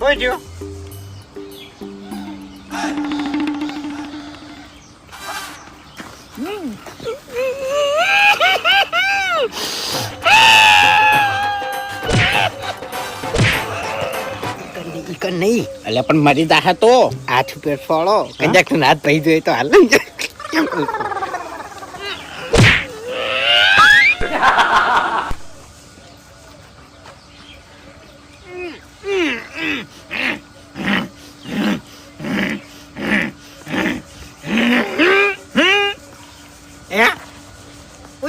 કોઈ થયો ઈકન નહીં. એટલે પણ મરી દાહા તો. હાથ ઉપર ફોડો કદાચ હાથ ભાઈ જોઈએ તો હાલ. કેમ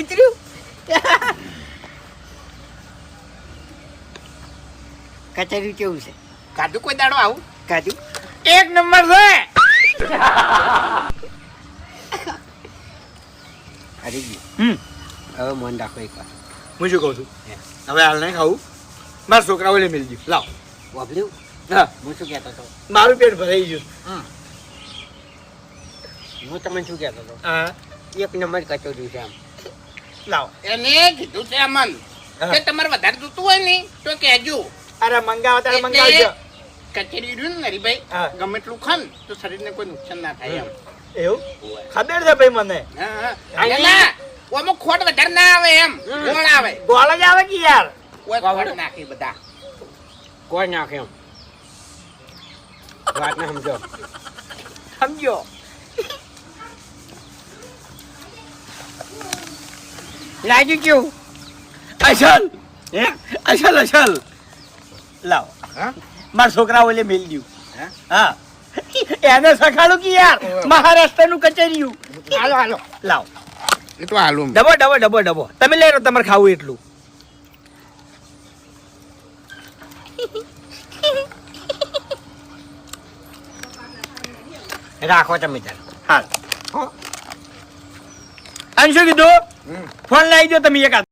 ઉતર્યું કચેરી કેવું છે? કાઢું કોઈ દાડો આવું? કાજુ એક નંબર છે. હરી હમ. હવે મન રાખો એક વાર. હું શું કહું છું? હવે હાલ નહીં ખાવું. મારા છોકરાઓ લઈ મિલજો લાવ. વાપર્યું? હા. હું શું કહેતો હતો? મારું પેટ ભરાઈ ગયું. હું તમને શું કહેતો હતો? હા. એક નંબર કચોરી છે આમ. લાવ. એને કીધું છે અમન કે તમારે વધારે જોતું હોય ને તો કહેજો. અરે મંગાવો તારે મંગાવજો. કચેરી રહ્યું ને હરીભાઈ ગમે એટલું ખાન તો શરીરને કોઈ નુકસાન ના થાય એમ. એવું? ખબર છે ભાઈ મને. હા, હા. એલા, ઓમાં ખોટ વધારે ના આવે એમ. ગોળ આવે. ગોળ જ આવે કે યાર? ખોટ નાખી બધા. કોઈ નાખે એમ. વાત ને સમજો. સમજો. લાગ્યું કેવું અસલ? હે? અસલ અસલ. લાવ. હા? મારા છોકરાઓ ઓલે મેલ ગયું હા? હા. એને સખાડું કે યાર? મહારાષ્ટ્રનું કચેરીયું. હાલો હાલો. લાવ. એ તો હાલો ડબો ડબો ડબો ડબો. તમે લઈ લો તમારે ખાવું એટલું. રાખો તમે ચાલો હાલ. અને શું કીધું? ફોન લાવી દો તમે એકાદ